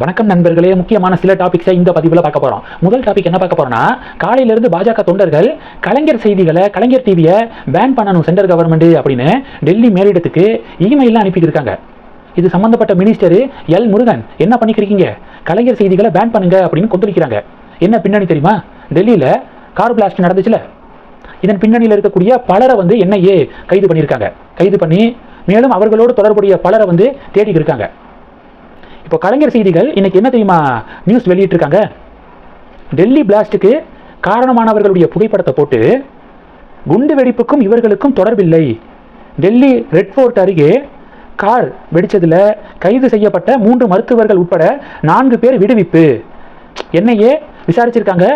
வணக்கம் நண்பர்களே முக்கியமான சில டாபிக்ஸை இந்த பதிவில் பார்க்க போகிறோம் முதல் டாபிக் என்ன பார்க்க போறோம்னா காலையிலிருந்து பாஜக தொண்டர்கள் கலைஞர் செய்திகளை கலைஞர் டிவியை பேன் பண்ணணும் சென்ட்ரல் கவர்மெண்ட் அப்படின்னு டெல்லி மேலிடத்துக்கு இமெயிலாம் அனுப்பிட்டு இருக்காங்க இது சம்பந்தப்பட்ட மினிஸ்டர் எல் முருகன் என்ன பண்ணிக்கிறீங்க கலைஞர் செய்திகளை பேன் பண்ணுங்க அப்படின்னு கொந்தளிக்கிறாங்க. என்ன பின்னணி தெரியுமா? டெல்லியில் கார் பிளாஸ்ட் நடந்துச்சுல. இதன் பின்னணியில் இருக்கக்கூடிய பலரை வந்து என்ஐஏ கைது பண்ணியிருக்காங்க. கைது பண்ணி மேலும் அவர்களோடு தொடர்புடைய பலரை வந்து தேடிக்கிருக்காங்க. இருக்காங்க இப்போ கலைஞர் செய்திகள் இன்னைக்கு என்ன தெரியுமா நியூஸ் வெளியிட்டிருக்காங்க? டெல்லி பிளாஸ்டுக்கு காரணமானவர்களுடைய புகைப்படத்தை போட்டு குண்டு வெடிப்புக்கும் இவர்களுக்கும் தொடர்பில்லை. டெல்லி ரெட் ஃபோர்ட் அருகே கார் வெடித்ததில் கைது செய்யப்பட்ட மூன்று மருத்துவர்கள் உட்பட நான்கு பேர் விடுவிப்பு. என்னையே விசாரிச்சிருக்காங்க.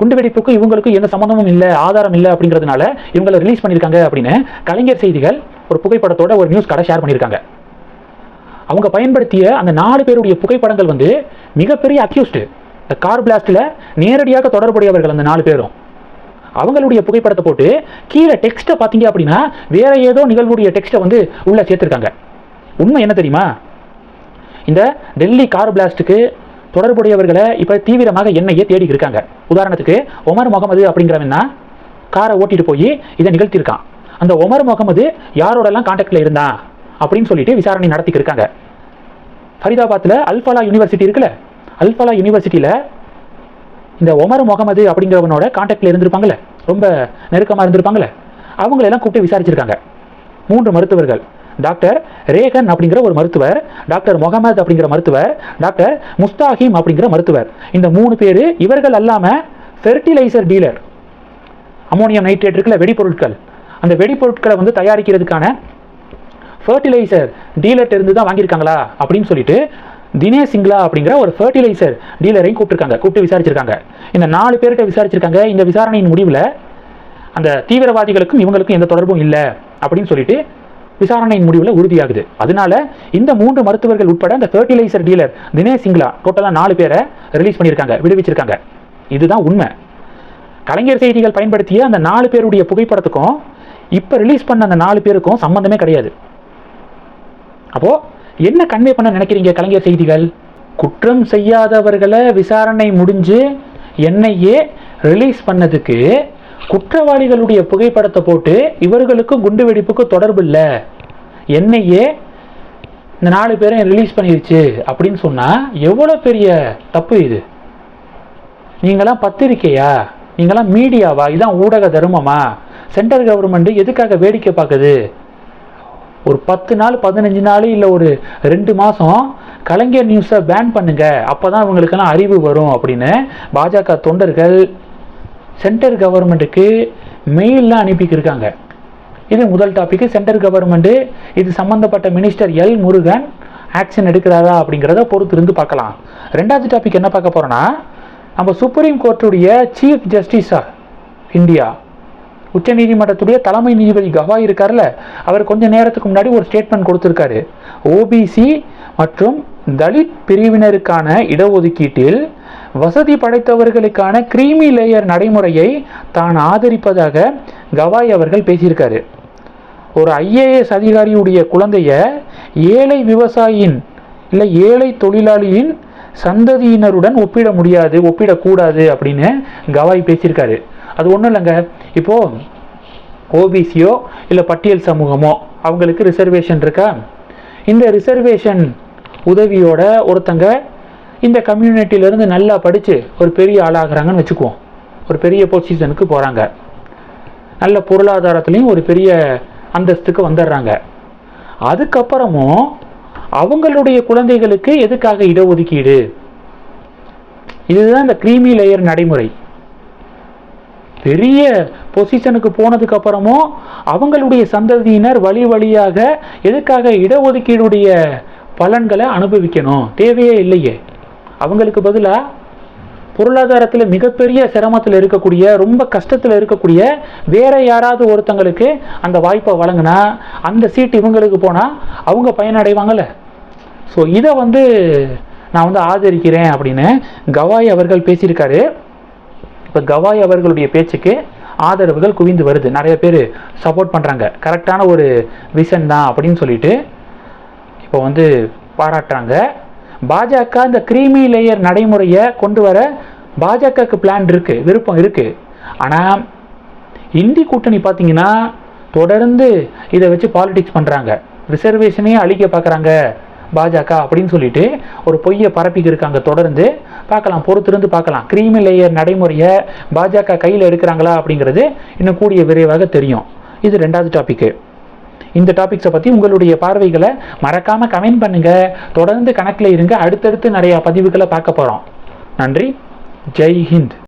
குண்டு வெடிப்புக்கும் இவங்களுக்கும் எந்த சம்மந்தமும் இல்லை ஆதாரம் இல்லை அப்படிங்கிறதுனால இவங்களை ரிலீஸ் பண்ணியிருக்காங்க அப்படின்னு கலைஞர் செய்திகள் ஒரு புகைப்படத்தோட ஒரு நியூஸ் கடை ஷேர் பண்ணியிருக்காங்க. அவங்க பயன்படுத்திய அந்த நாலு பேருடைய புகைப்படங்கள் வந்து மிகப்பெரிய அக்யூஸ்டு இந்த கார் பிளாஸ்டில் நேரடியாக தொடர்புடையவர்கள் அந்த நாலு பேரும். அவங்களுடைய புகைப்படத்தை போட்டு கீழே டெக்ஸ்ட்டை பார்த்தீங்க அப்படின்னா வேற ஏதோ நிகழ்வுடைய டெக்ஸ்ட்டை வந்து உள்ளே சேர்த்துருக்காங்க. உண்மை என்ன தெரியுமா? இந்த டெல்லி கார் பிளாஸ்ட்டுக்கு தொடர்புடையவர்களை இப்போ தீவிரமாக எண்ணெயே தேடி இருக்காங்க. உதாரணத்துக்கு ஒமர் முகமது அப்படிங்கிறவன்னா காரை ஓட்டிட்டு போய் இதை நிகழ்த்தியிருக்கான். அந்த ஒமர் முகமது யாரோடலாம் கான்டாக்டில் இருந்தான்? அப்படின்னு சொல்லிட்டு விசாரணை நடத்திட்டு இருக்காங்க. ஃபரிதாபாத்தில் அல்ஃபலா யூனிவர்சிட்டி இருக்குல்ல? அல்ஃபலா யூனிவர்சிட்டியில் இந்த ஒமர் முகமது அப்படிங்கிறவனோட கான்டாக்டில் இருந்திருப்பாங்கல்ல? ரொம்ப நெருக்கமாக இருந்திருப்பாங்கல்ல? அவங்களெல்லாம் கூப்பிட்டு விசாரிச்சிருக்காங்க. மூன்று மருத்துவர்கள். டாக்டர் ரேகன் அப்படிங்கிற ஒரு மருத்துவர் டாக்டர் முகமது அப்படிங்கிற மருத்துவர் டாக்டர் முஸ்தாஹிம் அப்படிங்கிற மருத்துவர். இந்த மூணு பேர் இவர்கள் அல்லாமல் ஃபெர்டிலைசர் டீலர் அமோனியம் நைட்ரேட் இருக்குல்ல வெடிப்பொருட்கள் அந்த வெடிப்பொருட்களை வந்து தயாரிக்கிறதுக்கான ஃபர்டிலைசர் டீலர்ட்ட இருந்து தான் வாங்கியிருக்காங்களா அப்படின்னு சொல்லிட்டு தினேஷ் சிங்லா அப்படிங்கிற ஒரு ஃபர்டிலைசர் டீலரையும் கூப்பிட்டுருக்காங்க. கூப்பிட்டு விசாரிச்சிருக்காங்க. இந்த நாலு பேர்கிட்ட விசாரிச்சிருக்காங்க. இந்த விசாரணையின் முடிவில் அந்த தீவிரவாதிகளுக்கும் இவங்களுக்கும் எந்த தொடர்பும் இல்லை அப்படின்னு சொல்லிட்டு விசாரணையின் முடிவில் உறுதியாகுது. அதனால இந்த மூன்று மருத்துவர்கள் உட்பட அந்த ஃபர்டிலைசர் டீலர் தினேஷ் சிங்லா டோட்டலாக நாலு பேரை ரிலீஸ் பண்ணியிருக்காங்க விடுவிச்சிருக்காங்க. இதுதான் உண்மை. கலைஞர் செய்திகள் பயன்படுத்திய அந்த நாலு பேருடைய புகைப்படத்துக்கும் இப்போ ரிலீஸ் பண்ண அந்த நாலு பேருக்கும் சம்மந்தமே கிடையாது. அப்போ என்ன கன்வே பண்ண நினைக்கிறீங்க கலைஞர் செய்திகள்? குற்றம் செய்யாதவர்களை விசாரணை முடிஞ்சு என்ஐஏ ரிலீஸ் பண்ணதுக்கு குற்றவாளிகளுடைய புகைப்படத்தை போட்டு இவர்களுக்கு குண்டு வெடிப்புக்கு தொடர்பு இல்லை. என்ஐஏ இந்த நாலு பேரையும் ரிலீஸ் பண்ணிருச்சு அப்படின்னு சொன்னால் எவ்வளோ பெரிய தப்பு இது? நீங்களாம் பத்திரிக்கையா நீங்களாம் மீடியாவா? இதான் ஊடக தர்மமா? சென்ட்ரல் கவர்மெண்ட் எதுக்காக வேடிக்கை பார்க்குது? ஒரு பத்து நாள் பதினஞ்சு நாள் இல்லை ஒரு ரெண்டு மாதம் கலைஞர் நியூஸை பேன் பண்ணுங்க. அப்போ தான் இவங்களுக்கெல்லாம் அறிவு வரும் அப்படின்னு பாஜக தொண்டர்கள் சென்ட்ரல் கவர்மெண்ட்டுக்கு மெயிலில் அனுப்பிக்கிருக்காங்க. இது முதல் டாபிக் சென்ட்ரல் கவர்மெண்ட்டு இது சம்மந்தப்பட்ட மினிஸ்டர் எல் முருகன் ஆக்ஷன் எடுக்கிறாரா அப்படிங்கிறத பொறுத்து இருந்து பார்க்கலாம். ரெண்டாவது டாபிக் என்ன பார்க்க போகிறோன்னா நம்ம சுப்ரீம் கோர்ட்டுடைய சீஃப் ஜஸ்டிஸா இந்தியா. உச்சநீதிமன்றத்துடைய தலைமை நீதிபதி கவாய் இருக்கார்ல அவர் கொஞ்ச நேரத்துக்கு முன்னாடி ஒரு ஸ்டேட்மெண்ட் கொடுத்துருக்காரு. ஓபிசி மற்றும் தலித் பிரிவினருக்கான இடஒதுக்கீட்டில் வசதி படைத்தவர்களுக்கான கிரீமி லேயர் நடைமுறையை தான் ஆதரிப்பதாக கவாய் அவர்கள் பேசியிருக்காரு. ஒரு ஐஏஎஸ் அதிகாரியுடைய குழந்தைய ஏழை விவசாயியின் இல்லை ஏழை தொழிலாளியின் சந்ததியினருடன் ஒப்பிட முடியாது ஒப்பிடக்கூடாது அப்படின்னு கவாய் பேசியிருக்காரு. அது ஒன்றும் இல்லைங்க. இப்போது ஓபிசியோ இல்லை பட்டியல் சமூகமோ அவங்களுக்கு ரிசர்வேஷன் இருக்கா? இந்த ரிசர்வேஷன் உதவியோட ஒருத்தங்க இந்த கம்யூனிட்டியிலேருந்து நல்லா படித்து ஒரு பெரிய ஆளாகிறாங்கன்னு வச்சுக்குவோம். ஒரு பெரிய பொசிஷனுக்கு போகிறாங்க நல்ல பொருளாதாரத்துலேயும் ஒரு பெரிய அந்தஸ்துக்கு வந்துடுறாங்க. அதுக்கப்புறமும் அவங்களுடைய குழந்தைகளுக்கு எதுக்காக இடஒதுக்கீடு? இதுதான் இந்த க்ரீமி லேயர் நடைமுறை. பெரிய பொசிஷனுக்கு போனதுக்கு அப்புறமும் அவங்களுடைய சந்ததியினர் வழி வழியாக எதுக்காக இடஒதுக்கீடுடைய பலன்களை அனுபவிக்கணும்? தேவையே இல்லையே. அவங்களுக்கு பதிலாக பொருளாதாரத்தில் மிகப்பெரிய சிரமத்தில் இருக்கக்கூடிய ரொம்ப கஷ்டத்தில் இருக்கக்கூடிய வேற யாராவது ஒருத்தங்களுக்கு அந்த வாய்ப்பை வழங்கினா அந்த சீட் இவங்களுக்கு போனால் அவங்க பயனடைவாங்கள்ல ஸோ இதை வந்து நான் வந்து ஆதரிக்கிறேன் அப்படின்னு கவாய் அவர்கள் பேசியிருக்காரு. இப்போ கவாய் அவர்களுடைய பேச்சுக்கு ஆதரவுகள் குவிந்து வருது. நிறைய பேர் சப்போர்ட் பண்ணுறாங்க கரெக்டான ஒரு விஷன் தான் அப்படின்னு சொல்லிட்டு இப்போ வந்து பாராட்டுறாங்க. பாஜக இந்த கிரீமி லேயர் நடைமுறையை கொண்டு வர பாஜகவுக்கு பிளான் இருக்குது விருப்பம் இருக்குது ஆனால் இந்தி கூட்டணி பார்த்தீங்கன்னா தொடர்ந்து இதை வச்சு பாலிடிக்ஸ் பண்ணுறாங்க ரிசர்வேஷனே அழிக்க பார்க்குறாங்க பாஜக அப்படின்னு சொல்லிட்டு ஒரு பொய்யை பரப்பிக்கு இருக்காங்க. தொடர்ந்து பார்க்கலாம் பொறுத்திருந்து பார்க்கலாம். கிரீமி லேயர் நடைமுறையை பாஜக கையில் எடுக்கிறாங்களா அப்படிங்கிறது இன்னும் கூடிய விரைவாக தெரியும். இது ரெண்டாவது டாபிக்கு இந்த டாபிக்ஸை பற்றி உங்களுடைய பார்வைகளை மறக்காமல் கமெண்ட் பண்ணுங்கள் தொடர்ந்து கணக்கில் இருங்க. அடுத்தடுத்து நிறையா பதிவுகளை பார்க்க போகிறோம் நன்றி. ஜெய் ஹிந்த்.